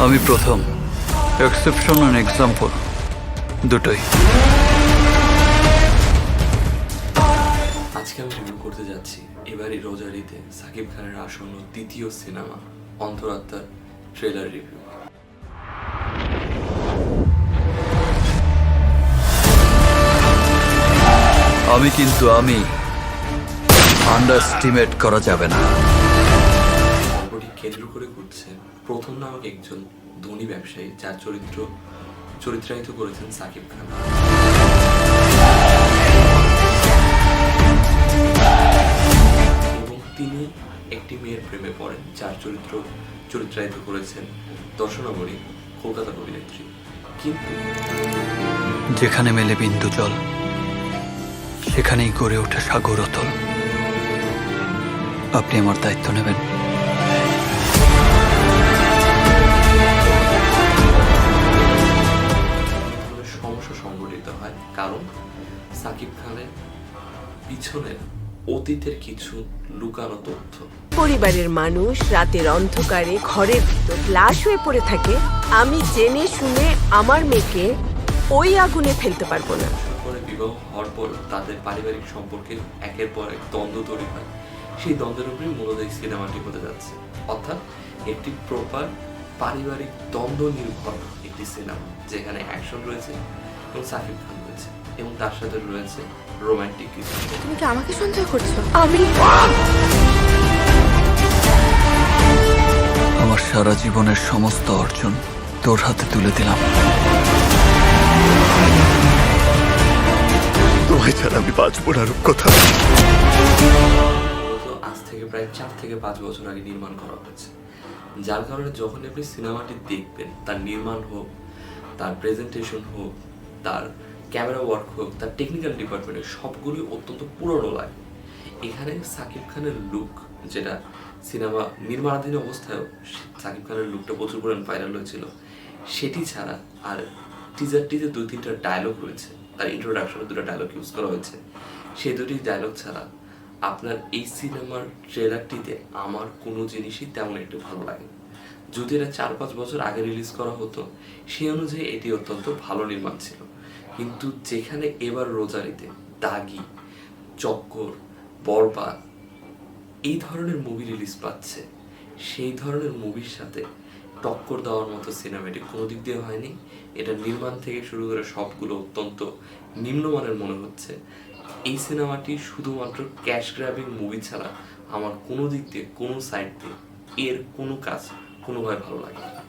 আমি প্রথম। Exception and example দুটোই। আজকে আমি রিভিউ করতে যাচ্ছি। এবারই রোজারিতে সাকিব খানের আসন্ন দ্বিতীয় সিনেমা অন্তরাত্মার ট্রেলার রিভিউ আমি কিন্তু আমি আন্ডারস্টিমেট করা যাবে না। কেন্দ্র করে ঘুরছে প্রথম নামক একজন ধনী ব্যবসায়ী, যার চরিত্র চরিত্রায়িত করেছেন সাকিব খান। এবং তিনি একটি মেয়ের প্রেমে পড়েন, যার চরিত্র চরিত্রায়িত করেছেন দর্শনাবলী, কলকাতার অভিনেত্রী কিন্তু যেখানে মেলে বিন্দু জল, সেখানেই গড়ে ওঠে সাগর অতল। আপনি আমার দায়িত্ব নেবেন। সাকিব খানের পিছনের অতীতের কিছু লুকানো তথ্য। পরিবারের মানুষ রাতের অন্ধকারে ঘরের ভিতর লাশ হয়ে পড়ে থাকে। আমি জেনে শুনে আমার মেয়েকে ওই আগুনে ফেলতে পারব না। পরে বিবাহ হওয়ার পর তাদের পারিবারিক সম্পর্কে একের পর এক দ্বন্দ্ব তৈরি হয়। সেই দ্বন্দ্বের উপরেই মূলত এই সিনেমাটি হতে যাচ্ছে। অর্থাৎ একটি প্রপার পারিবারিক দ্বন্দ্ব নির্ভর একটি সিনেমা যেখানে অ্যাকশন রয়েছে এবং সাকিব খান এবং তার সাথে রয়েছে রোমান্টিক কিছু। তুমি কি আমাকে সন্দেহ করছ? আমি আমার সারা জীবনের সমস্ত অর্জন তোর হাতে তুলে দিলাম। তোমায় ছাড়া আমি বাঁচবো না কথা আজ থেকে প্রায় চার থেকে পাঁচ বছর আগে নির্মাণ করা হয়েছে। যার কারণে যখন আপনি সিনেমাটি দেখবেন তার নির্মাণ হোক তার প্রেজেন্টেশন হোক তার ক্যামেরা ওয়ার্ক হোক, তার টেকনিক্যাল ডিপার্টমেন্টের সবগুলি অত্যন্ত পুরনো লাগে এখানে সাকিব খানের লুক যেটা সিনেমা নির্মাণাধীন অবস্থায়ও, সাকিব খানের লুকটা প্রচুর পরিমাণ ভাইরাল হয়েছিল। সেটি ছাড়া আর টিজারটিতে দুই তিনটা ডায়লগ রয়েছে, তার ইন্ট্রোডাকশনে দুটো ডায়লগ ইউজ করা হয়েছে। সেই দুটি ডায়লগ ছাড়া আপনার এই সিনেমার ট্রেলারটিতে আমার কোনো জিনিসই তেমন একটু ভালো লাগে যদি এটা চার পাঁচ বছর আগে রিলিজ করা হতো, সেই অনুযায়ী এটি অত্যন্ত ভালো নির্মাণ ছিল। কিন্তু যেখানে এবার রোজারিতে দাগি, চক্কর, বরবাদ, এই ধরনের মুভি রিলিজ পাচ্ছে। সেই ধরনের মুভির সাথে টক্কর দেওয়ার মতো সিনেমাটি কোনো দিক দিয়ে হয়নি। এটা নির্মাণ থেকে শুরু করে সবগুলো অত্যন্ত নিম্নমানের মনে হচ্ছে। এই সিনেমাটি শুধুমাত্র ক্যাশ গ্র্যাবিং মুভি ছাড়া আমার কোনো দিক দিয়ে, কোনো সাইড দিয়ে এর কোনো কাজ কোনোভাবে ভালো লাগে না